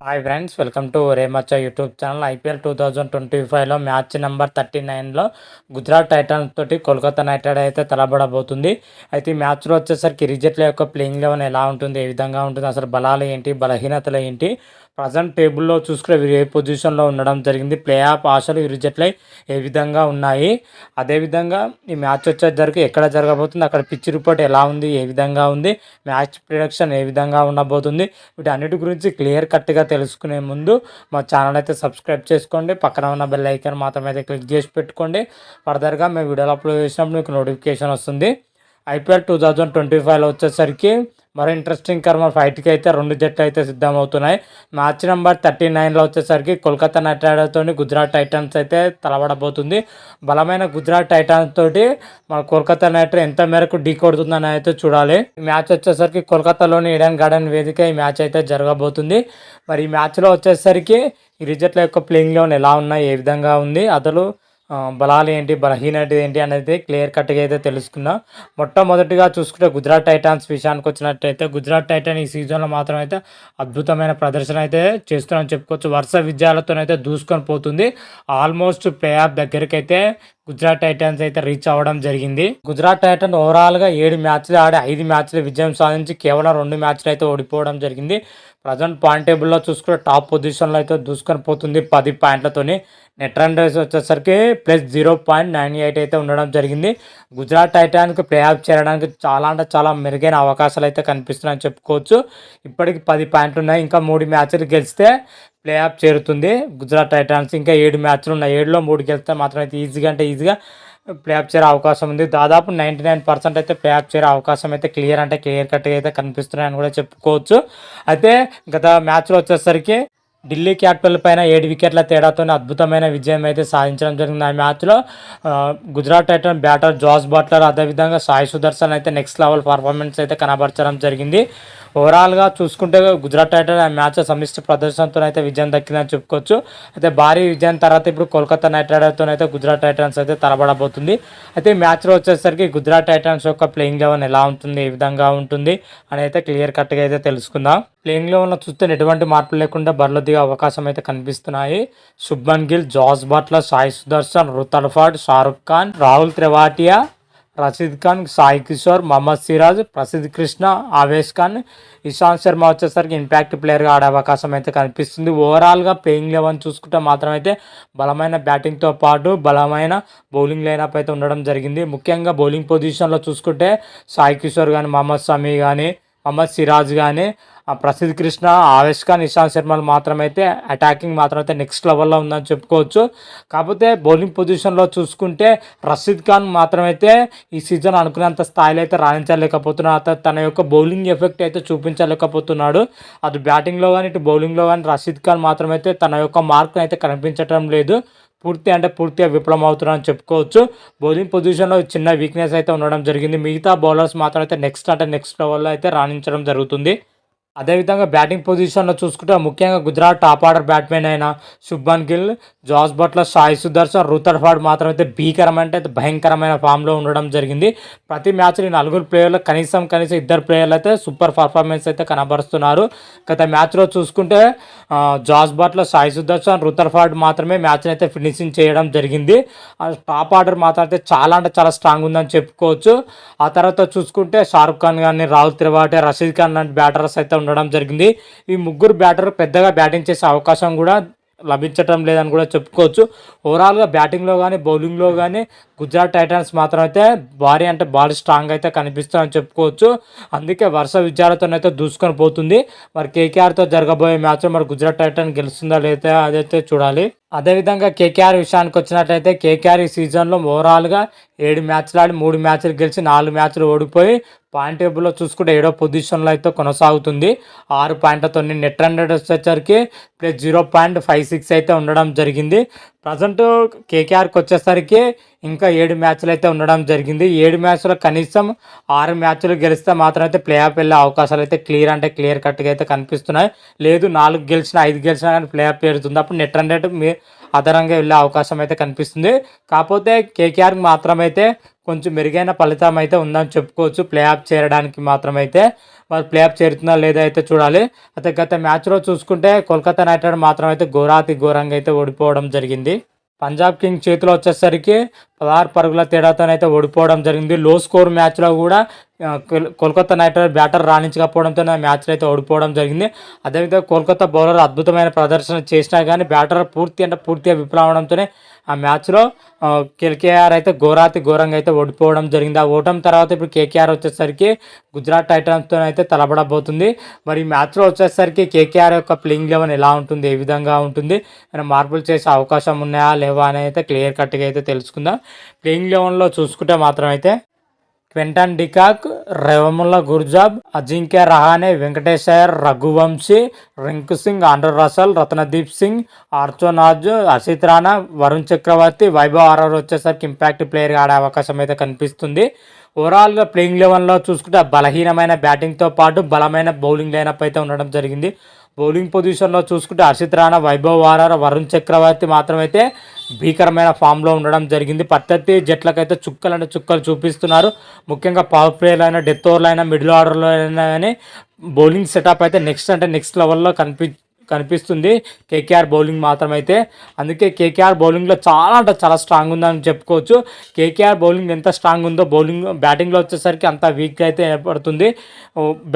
Hi friends welcome to Remachcha YouTube channel IPL two thousand twenty ఫైవ్లో match number thirty నైన్లో Gujarat Titans తోటి Kolkata Knight rider అయితే తలబడబోతుంది. అయితే ఈ మ్యాచ్లో వచ్చేసరికి రిజెట్ల యొక్క ప్లేయింగ్ లెవెన్ ఎలా ఉంటుంది ఏ విధంగా ఉంటుంది అసలు బలాలు ఏంటి బలహీనతలు ఏంటి ప్రజెంట్ టేబుల్లో చూసుకునే వీరు ఏ పొజిషన్లో ఉండడం జరిగింది. ప్లే ఆఫ్ ఆశలు ఇరు జట్లై ఏ విధంగా ఉన్నాయి? అదేవిధంగా ఈ మ్యాచ్ వచ్చేసరికి ఎక్కడ జరగబోతుంది? అక్కడ పిచ్ రిపోర్ట్ ఎలా ఉంది? ఏ విధంగా ఉంది? మ్యాచ్ ప్రొడక్షన్ ఏ విధంగా ఉండబోతుంది? వీటి అన్నిటి గురించి క్లియర్ కట్గా తెలుసుకునే ముందు మా ఛానల్ అయితే సబ్స్క్రైబ్ చేసుకోండి. పక్కన ఉన్న బెల్ ఐకాన్ మాత్రం అయితే క్లిక్ చేసి పెట్టుకోండి. ఫర్దర్గా మేము వీడియోలు అప్లోడ్ చేసినప్పుడు మీకు నోటిఫికేషన్ వస్తుంది. ఐపీఎల్ టూ థౌజండ్ ట్వంటీ ఫైవ్లో వచ్చేసరికి మరో ఇంట్రెస్టింగ్ కర్మ ఫైట్కి అయితే రెండు జట్లు అయితే సిద్ధమవుతున్నాయి. మ్యాచ్ నెంబర్ థర్టీ నైన్లో వచ్చేసరికి కోల్కతా నైట్ రైడర్తో గుజరాత్ టైటన్స్ అయితే తలబడబోతుంది బలమైన గుజరాత్ టైటన్స్ తోటి మన కోల్కతా నైట్ ఎంత మేరకు ఢీ కొడుతుందని అయితే చూడాలి. మ్యాచ్ వచ్చేసరికి కోల్కతాలోని ఈడెన్ గార్డెన్ వేదిక ఈ మ్యాచ్ అయితే జరగబోతుంది. మరి ఈ మ్యాచ్లో వచ్చేసరికి ఈ రిజట్ల యొక్క ప్లేయింగ్ లోన్ ఎలా ఉన్నాయి ఏ విధంగా ఉంది అతలు బలాలు ఏంటి బలహీనత ఏంటి అనేది క్లియర్ కట్గా అయితే తెలుసుకున్నా. మొట్టమొదటిగా చూసుకుంటే గుజరాత్ టైటాన్స్ విషయానికి వచ్చినట్టయితే గుజరాత్ టైటాన్ ఈ సీజన్లో మాత్రం అయితే అద్భుతమైన ప్రదర్శన అయితే చేస్తున్నామని చెప్పుకోవచ్చు. వరుస విజయాలతోనైతే దూసుకొని పోతుంది. ఆల్మోస్ట్ ప్లే ఆఫ్ దగ్గరికి అయితే గుజరాత్ టైటన్స్ అయితే రీచ్ అవ్వడం జరిగింది. గుజరాత్ టైటన్ ఓవరాల్గా ఏడు మ్యాచ్లు ఆడి ఐదు మ్యాచ్లు విజయం సాధించి కేవలం రెండు మ్యాచ్లు అయితే ఓడిపోవడం జరిగింది. ప్రజెంట్ పాయింట్ టేబుల్లో చూసుకుంటే టాప్ పొజిషన్లో అయితే దూసుకొని పోతుంది పది పాయింట్లతోని. నెట్ రన్ రేస్ వచ్చేసరికి plus zero point nine eight అయితే ఉండడం జరిగింది. గుజరాత్ టైటాన్కి ప్లే ఆఫ్ చేరడానికి చాలా అంటే చాలా మెరుగైన అవకాశాలు అయితే కనిపిస్తున్నాయని చెప్పుకోవచ్చు. ఇప్పటికి పది పాయింట్లు ఉన్నాయి ఇంకా మూడు మ్యాచ్లు గెలిస్తే ప్లే ఆఫ్ చేరుతుంది. గుజరాత్ టైటాన్స్ ఇంకా ఏడు మ్యాచ్లు ఉన్నాయి. ఏడులో మూడు గెలిస్తే మాత్రం అయితే ఈజీగా అంటే ఈజీగా ప్లే ఆఫ్ చేరే అవకాశం ఉంది. దాదాపు నైంటీ నైన్ పర్సెంట్ అయితే ప్లే ఆఫ్ చేరే అవకాశం అయితే క్లియర్ అంటే క్లియర్ కట్గా అయితే కనిపిస్తున్నాయని కూడా చెప్పుకోవచ్చు. అయితే గత మ్యాచ్లో వచ్చేసరికి ఢిల్లీ క్యాపిటల్ పైన ఏడు వికెట్ల తేడాతో అద్భుతమైన విజయం అయితే సాధించడం జరిగింది. ఆ మ్యాచ్లో Gujarat Titan batter Jos Buttler అదేవిధంగా సాయి సుదర్శన్ అయితే నెక్స్ట్ లెవెల్ పర్ఫార్మెన్స్ అయితే కనబరచడం జరిగింది. ఓవరాల్గా చూసుకుంటే గుజరాత్ టైటన్ ఆ మ్యాచ్ సమిష్టి ప్రదర్శనతో అయితే విజయం దక్కిందని చెప్పుకోవచ్చు. అయితే భారీ విజయం తర్వాత ఇప్పుడు కోల్కతా నైట్ రైడర్తో అయితే గుజరాత్ టైటన్స్ అయితే తలబడబోతుంది. అయితే మ్యాచ్లో వచ్చేసరికి గుజరాత్ టైటన్స్ యొక్క ప్లేయింగ్ లెవెన్ ఎలా ఉంటుంది ఏ విధంగా ఉంటుంది అని అయితే క్లియర్ కట్గా అయితే తెలుసుకుందాం. ప్లేయింగ్ లెవెన్లో చూస్తే ఎటువంటి మార్పులు లేకుండా బరిలో దిగే అవకాశం అయితే కనిపిస్తున్నాయి. Shubman Gill Jos Buttler Sai Sudharsan Rutherford Shahrukh Khan Rahul త్రివాటియా Rashid Khan Sai Kishore Mohammed Siraj Prasidh Krishna Avesh Khan Ishant Sharma వచ్చేసరికి ఇంపాక్ట్ ప్లేయర్గా ఆడే అవకాశం అయితే కనిపిస్తుంది. ఓవరాల్గా ప్లేయింగ్ లెవెన్ చూసుకుంటే మాత్రం అయితే బలమైన బ్యాటింగ్తో పాటు బలమైన బౌలింగ్ లైనప్ అయితే ఉండడం జరిగింది. ముఖ్యంగా బౌలింగ్ పొజిషన్లో చూసుకుంటే సాయి కిషోర్ కానీ మహమ్మద్ షమీ కానీ మహమ్మద్ సిరాజ్ కానీ ప్రసిద్ధ్ కృష్ణ ఆవేష్ ఖాన్ ఇషాంత్ శర్మలు మాత్రమైతే అటాకింగ్ మాత్రం అయితే నెక్స్ట్ లెవెల్లో ఉందని చెప్పుకోవచ్చు. కాకపోతే బౌలింగ్ పొజిషన్లో చూసుకుంటే రషీద్ ఖాన్ మాత్రమైతే ఈ సీజన్ అనుకున్నంత స్థాయిలో అయితే రాణించలేకపోతున్నాడు అతను తన యొక్క బౌలింగ్ ఎఫెక్ట్ అయితే చూపించలేకపోతున్నాడు. అటు బ్యాటింగ్లో కానీ ఇటు బౌలింగ్లో కానీ రషీద్ ఖాన్ మాత్రమైతే తన యొక్క మార్క్ని అయితే కనిపించటం లేదు. పూర్తి అంటే పూర్తిగా విఫలం అవుతున్నారని చెప్పుకోవచ్చు. బౌలింగ్ పొజిషన్లో చిన్న వీక్నెస్ అయితే ఉండడం జరిగింది. మిగతా బౌలర్స్ మాత్రం అయితే నెక్స్ట్ అంటే నెక్స్ట్ లెవెల్లో అయితే రాణించడం జరుగుతుంది. అదేవిధంగా బ్యాటింగ్ పొజిషన్లో చూసుకుంటే ముఖ్యంగా గుజరాత్ టాప్ ఆర్డర్ బ్యాట్మెన్ అయిన Shubman Gill Jos Buttler Sai Sudharsan Rutherford మాత్రం అయితే భీకరమైన అంటే భయంకరమైన ఫామ్లో ఉండడం జరిగింది. ప్రతి మ్యాచ్లో ఈ నలుగురు ప్లేయర్లు కనీసం కనీసం ఇద్దరు ప్లేయర్లు అయితే సూపర్ పర్ఫార్మెన్స్ అయితే కనబరుస్తున్నారు. గత మ్యాచ్లో చూసుకుంటే Jos Buttler Sai Sudharsan Rutherford మాత్రమే మ్యాచ్ని అయితే ఫినిషింగ్ చేయడం జరిగింది. టాప్ ఆర్డర్ మాత్రం అయితే చాలా అంటే చాలా స్ట్రాంగ్ ఉందని చెప్పుకోవచ్చు. ఆ తర్వాత చూసుకుంటే షారుఖ్ ఖాన్ కానీ రాహుల్ త్రివాటి రషీద్ ఖాన్ లాంటి బ్యాటర్స్ అయితే ఉండడం జరిగింది. ఈ ముగ్గురు బ్యాటర్ పెద్దగా బ్యాటింగ్ చేసే అవకాశం కూడా లభించటం లేదని కూడా చెప్పుకోవచ్చు. ఓవరాల్గా బ్యాటింగ్లో కానీ బౌలింగ్లో కానీ గుజరాత్ టైటన్స్ మాత్రం అయితే భారీ అంటే భారీ స్ట్రాంగ్ అయితే కనిపిస్తుందని చెప్పుకోవచ్చు. అందుకే వరుస విజయాలతోనైతే దూసుకొని పోతుంది. మరి కేకేఆర్తో జరగబోయే మ్యాచ్లో మరి గుజరాత్ టైటన్ గెలుస్తుందా లేదా అదైతే చూడాలి. అదేవిధంగా కేకేఆర్ విషయానికి వచ్చినట్లయితే కేకేఆర్ ఈ సీజన్లో ఓవరాల్గా ఏడు మ్యాచ్లు ఆడి మూడు మ్యాచ్లు గెలిచి నాలుగు మ్యాచ్లు ఓడిపోయి పాయింట్ టేబుల్లో చూసుకుంటే ఏడో పొజిషన్లో అయితే కొనసాగుతుంది. ఆరు పాయింట్లతో నెట్ హండ్రెడ్ వచ్చేసరికి plus zero point five six అయితే ఉండడం జరిగింది. ప్రజెంట్ కేకేఆర్కి వచ్చేసరికి ఇంకా ఏడు మ్యాచ్లు అయితే ఉండడం జరిగింది. ఏడు మ్యాచ్లో కనీసం ఆరు మ్యాచ్లు గెలిస్తే మాత్రం అయితే ప్లే ఆఫ్ వెళ్ళే అవకాశాలు అయితే క్లియర్ అంటే క్లియర్ కట్గా అయితే కనిపిస్తున్నాయి. లేదు నాలుగు గెలిచిన ఐదు గెలిచినా కానీ ప్లే ఆఫ్ పేరుతుంది. అప్పుడు నెట్ రన్ రేట్ మీ అదనంగా వెళ్ళే అవకాశం అయితే కనిపిస్తుంది. కాకపోతే కేకేఆర్కి మాత్రమైతే కొంచెం మెరుగైన ఫలితం అయితే ఉందని చెప్పుకోవచ్చు. ప్లే ఆఫ్ చేరడానికి మాత్రమైతే. వాళ్ళు ప్లే ఆఫ్ చేరుతున్నా లేదా అయితే చూడాలి. అయితే గత మ్యాచ్లో చూసుకుంటే కోల్కతా నైట్ రైడర్ మాత్రం అయితే ఘోరాతి ఘోరంగా అయితే ఓడిపోవడం జరిగింది. పంజాబ్ కింగ్ చేతిలో వచ్చేసరికి పదహారు పరుగుల తేడాతోనైతే ఓడిపోవడం జరిగింది. లో స్కోర్ మ్యాచ్లో కూడా కోల్కతా నైట్ రైడర్ బ్యాటర్ రాణించకపోవడంతో ఆ మ్యాచ్లో అయితే ఓడిపోవడం జరిగింది. అదేవిధంగా కోల్కతా బౌలర్ అద్భుతమైన ప్రదర్శన చేసినా కానీ బ్యాటర్ పూర్తి అంటే పూర్తిగా విఫలమవడంతోనే ఆ మ్యాచ్లో కేకేఆర్ అయితే ఘోరాతి ఘోరంగా అయితే ఓడిపోవడం జరిగింది. ఆ ఓటం తర్వాత ఇప్పుడు కేకేఆర్ వచ్చేసరికి గుజరాత్ టైటన్స్తో అయితే తలబడబోతుంది. మరి ఈ మ్యాచ్లో వచ్చేసరికి కేకేఆర్ యొక్క ప్లేయింగ్ లెవెన్ ఎలా ఉంటుంది? ఏ విధంగా ఉంటుంది? మనం మార్పులు చేసే అవకాశం ఉన్నాయా? లేవా? అని అయితే క్లియర్ కట్గా అయితే తెలుసుకుందాం. ప్లేయింగ్ లెవెన్లో చూసుకుంటే మాత్రం అయితే Quinton de Kock Rahmanullah Gurbaz Ajinkya Rahane Venkateshwar Raghuvanshi Rinku Singh Andre Russell Ratnadeep Singh ఆర్చోనాజ్ Asit Rana Varun Chakravarthy Vaibhav Arora వచ్చేసరికి ఇంపాక్ట్ ప్లేయర్గా ఆడే అవకాశం అయితే కనిపిస్తుంది. ఓవరాల్గా ప్లేయింగ్ లెవెన్లో చూసుకుంటే బలహీనమైన బ్యాటింగ్తో పాటు బలమైన బౌలింగ్ లైనప్ అయితే ఉండడం జరిగింది. బౌలింగ్ పొజిషన్లో చూసుకుంటే హర్షిత్ రాణా వైభవ్ వారార వరుణ్ చక్రవర్తి మాత్రమైతే భీకరమైన ఫామ్లో ఉండడం జరిగింది. ప్రత్యర్థి జట్లకైతే చుక్కలు అంటే చుక్కలు చూపిస్తున్నారు. ముఖ్యంగా పవర్ ప్లేయర్లు అయినా డెత్ ఓవర్లు అయినా మిడిల్ ఆర్డర్లో అయినా కానీ బౌలింగ్ సెటప్ అయితే నెక్స్ట్ అంటే నెక్స్ట్ లెవెల్లో కనిపి కనిపిస్తుంది. కేకేఆర్ బౌలింగ్ మాత్రమైతే. అందుకే కేకేఆర్ బౌలింగ్లో చాలా అంటే చాలా స్ట్రాంగ్ ఉందని చెప్పుకోవచ్చు. కేకేఆర్ బౌలింగ్ ఎంత స్ట్రాంగ్ ఉందో బౌలింగ్ బ్యాటింగ్లో వచ్చేసరికి అంత వీక్ అయితే ఏర్పడుతుంది.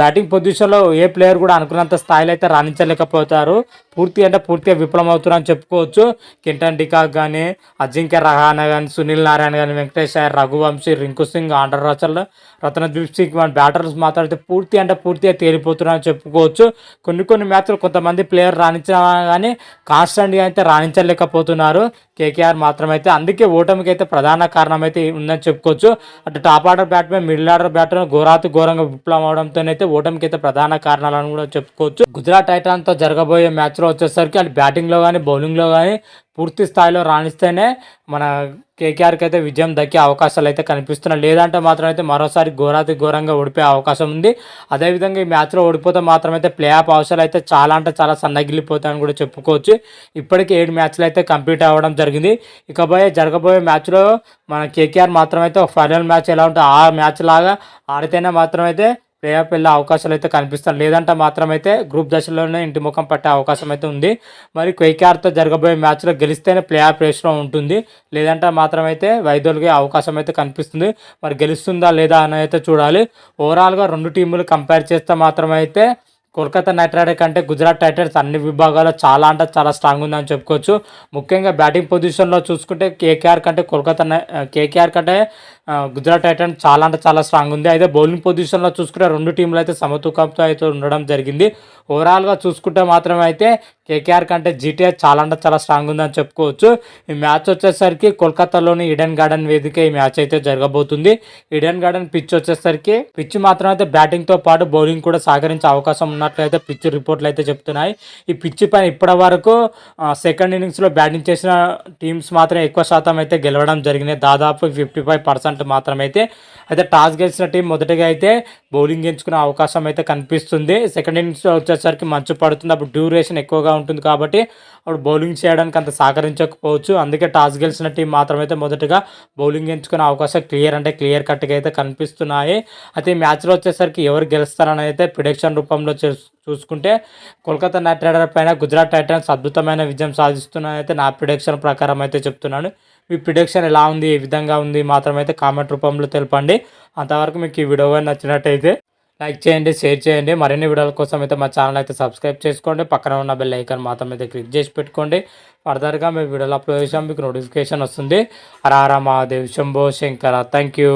బ్యాటింగ్ పొజిషన్లో ఏ ప్లేయర్ కూడా అనుకున్నంత స్థాయిలో అయితే రాణించలేకపోతారు. పూర్తి అంటే పూర్తిగా విఫలమవుతున్నారు అని చెప్పుకోవచ్చు. కింటన్ డికాక్ కానీ అజింక్య రహానా కానీ సునీల్ నారాయణ కానీ వెంకటేష్ అయ్యర్ రఘువంశీ రింకు సింగ్ ఆండర్ రచల్ రత్నదీప్ సింగ్ మన బ్యాటర్స్ మాట్లాడితే పూర్తి అంటే పూర్తిగా తేలిపోతున్నారని చెప్పుకోవచ్చు. కొన్ని కొన్ని మ్యాచ్లు కొంతమంది ప్లేయర్ రాణించినా కానీ కాన్స్టెంట్గా అయితే రాణించలేకపోతున్నారు. కేకేఆర్ మాత్రమైతే అందుకే ఓటమికి అయితే ప్రధాన కారణం అయితే ఉందని చెప్పుకోవచ్చు. అటు top order batsmen middle order batsmen ఘోరాతి ఘోరంగా విప్లవం అవడంతోనైతే ఓటమికి అయితే ప్రధాన కారణాలను కూడా చెప్పుకోవచ్చు. గుజరాత్ టైటాన్తో జరగబోయే మ్యాచ్లో వచ్చేసరికి అటు బ్యాటింగ్లో కానీ బౌలింగ్లో కానీ పూర్తి స్థాయిలో రాణిస్తేనే మన కేకేఆర్కి అయితే విజయం దక్కే అవకాశాలు అయితే కనిపిస్తున్నాయి. లేదంటే మాత్రం అయితే మరోసారి ఘోరాతి ఘోరంగా ఓడిపోయే అవకాశం ఉంది. అదేవిధంగా ఈ మ్యాచ్లో ఓడిపోతే మాత్రం అయితే ప్లే ఆఫ్ అవసరాలు అయితే చాలా అంటే చాలా సన్నగిలిపోతాయని కూడా చెప్పుకోవచ్చు. ఇప్పటికే ఏడు మ్యాచ్లు అయితే కంప్లీట్ అవ్వడం జరిగింది. ఇకబోయే జరగబోయే మ్యాచ్లో మన కేకేఆర్ మాత్రమైతే అయితే ఫైనల్ మ్యాచ్ ఎలా ఉంటే ఆ మ్యాచ్ లాగా ఆడితేనే మాత్రం అయితే ఆఫ్ వెళ్ళే అవకాశాలు అయితే కనిపిస్తాయి. లేదంటే మాత్రం అయితే గ్రూప్ దశలోనే ఇంటి ముఖం పట్టే అవకాశం అయితే ఉంది. మరి క్వైకార్తో జరగబోయే మ్యాచ్లో గెలిస్తేనే ప్లే ఆఫ్ రేస్లో ఉంటుంది. లేదంటే మాత్రమైతే వైదొలిగే అవకాశం అయితే కనిపిస్తుంది. మరి గెలుస్తుందా లేదా అని అయితే చూడాలి. ఓవరాల్గా రెండు టీములు కంపేర్ చేస్తే మాత్రం అయితే కోల్కతా నైట్ రైడర్ కంటే గుజరాత్ టైటన్స్ అన్ని విభాగాల్లో చాలా అంటే చాలా స్ట్రాంగ్ ఉందని చెప్పుకోవచ్చు. ముఖ్యంగా బ్యాటింగ్ పొజిషన్లో చూసుకుంటే కేకేఆర్ కంటే కోల్కతా కేకేఆర్ కంటే గుజరాత్ టైటన్ చాలా అంటే చాలా స్ట్రాంగ్ ఉంది. అయితే బౌలింగ్ పొజిషన్లో చూసుకుంటే రెండు టీంలు అయితే సమతూకంతో అయితే ఉండడం జరిగింది. ఓవరాల్గా చూసుకుంటే మాత్రం అయితే కేకేఆర్ కంటే జీటీఆర్ చాలా అంటే చాలా స్ట్రాంగ్ ఉందని చెప్పుకోవచ్చు. ఈ మ్యాచ్ వచ్చేసరికి కోల్కతాలోని ఈడెన్ గార్డెన్ వేదిక ఈ మ్యాచ్ అయితే జరగబోతుంది. ఈడెన్ గార్డెన్ పిచ్ వచ్చేసరికి పిచ్ మాత్రం అయితే బ్యాటింగ్తో పాటు బౌలింగ్ కూడా సహకరించే అవకాశం ఉన్నట్లయితే పిచ్ రిపోర్ట్లు అయితే చెప్తున్నాయి. ఈ పిచ్ పైన ఇప్పటి వరకు సెకండ్ ఇన్నింగ్స్లో బ్యాటింగ్ చేసిన టీమ్స్ మాత్రం ఎక్కువ శాతం అయితే గెలవడం జరిగింది. దాదాపు ఫిఫ్టీ ఫైవ్ పర్సెంట్ మాత్రమైతే అయితే టాస్ గెలిచిన టీం మొదటగా అయితే బౌలింగ్ ఎంచుకునే అవకాశం అయితే కనిపిస్తుంది. సెకండ్ ఇన్నింగ్స్ వచ్చేసరికి మంచు పడుతుంది. అప్పుడు డ్యూరేషన్ ఎక్కువగా ఉంటుంది కాబట్టి అప్పుడు బౌలింగ్ చేయడానికి అంత సహకరించకపోవచ్చు. అందుకే టాస్ గెలిచిన టీం మాత్రమైతే మొదటగా బౌలింగ్ ఎంచుకునే అవకాశం క్లియర్ అంటే క్లియర్ కట్గా అయితే కనిపిస్తున్నాయి. అయితే ఈ మ్యాచ్లో వచ్చేసరికి ఎవరు గెలుస్తారని అయితే ప్రిడిక్షన్ రూపంలో చూసుకుంటే కోల్కతా నైట్ రైడర్ పైన గుజరాత్ టైటన్స్ అద్భుతమైన విజయం సాధిస్తున్నాయని అయితే నా ప్రిడిక్షన్ ప్రకారం అయితే చెప్తున్నాను. మీ ప్రిడిక్షన్ ఎలా ఉంది? ఏ విధంగా ఉంది? మాత్రం అయితే కామెంట్ రూపంలో తెలపండి. అంతవరకు మీకు ఈ వీడియో నచ్చినట్టయితే లైక్ చేయండి షేర్ చేయండి. మరిన్ని వీడియోల కోసం అయితే మా ఛానల్ అయితే సబ్స్క్రైబ్ చేసుకోండి. పక్కన ఉన్న బెల్ ఐకాన్ మాత్రం అయితే క్లిక్ చేసి పెట్టుకోండి. ఫర్దర్గా మేము వీడియోలు అప్లోడ్ చేసాం మీకు నోటిఫికేషన్ వస్తుంది. హర మహాదేవ్ శంభో శంకర. Thank you